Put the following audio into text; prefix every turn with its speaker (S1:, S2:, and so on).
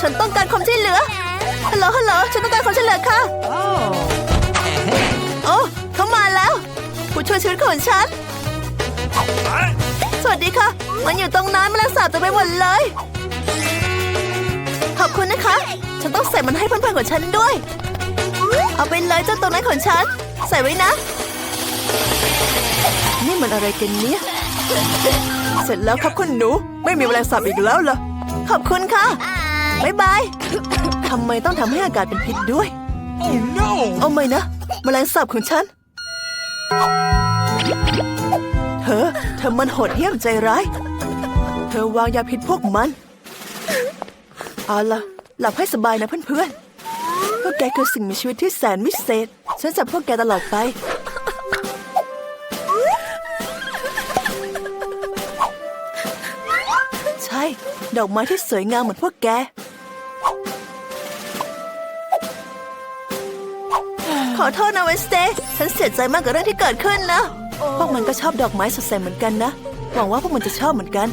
S1: ฉันต้องการความช่วยเหลือฮัลโหลฮัลโหลฉันต้องการความช่วยเหลือค่ะโอ้เขามาแล้วผู้ช่วยชีวิตของฉัน สวัสดีค่ะ มันอยู่ตรงนั้นแมลงสาบเต็มไปหมดเลย ขอบคุณนะคะ ฉันต้องใส่มันให้เพื่อนๆของฉันด้วย เอาไปเลยเจ้าตัวนั้นของฉัน ใส่ไว้นะ นี่มันอะไรกันเนี่ย เสร็จแล้วครับคุณหนู ไม่มีแมลงสาบอีกแล้วเหรอ ขอบคุณค่ะ บ๊ายบายทำไมต้องทำให้อากาศเป็นพิษด้วย
S2: Oh no!
S1: เอาไม่นะแมลงสาบของฉัน เธอ เธอมันโหดเหี้ยมใจร้าย เธอวางยาพิษพวกมัน เอาล่ะ หลับให้สบายนะเพื่อนๆพวกแกคือสิ่งมีชีวิตที่แสนวิเศษ ฉันจะพวกแกตลอดไป ใช่ ดอกไม้ที่สวยงามเหมือนพวกแก ขอโทษนะเวนสเตย์ฉันเสียใจมากกับเรื่องที่เกิดขึ้นนะ พวกมันก็ชอบดอกไม้สดใสเหมือนกันนะ หวังว่าพวกมันจะชอบเหมือนกัน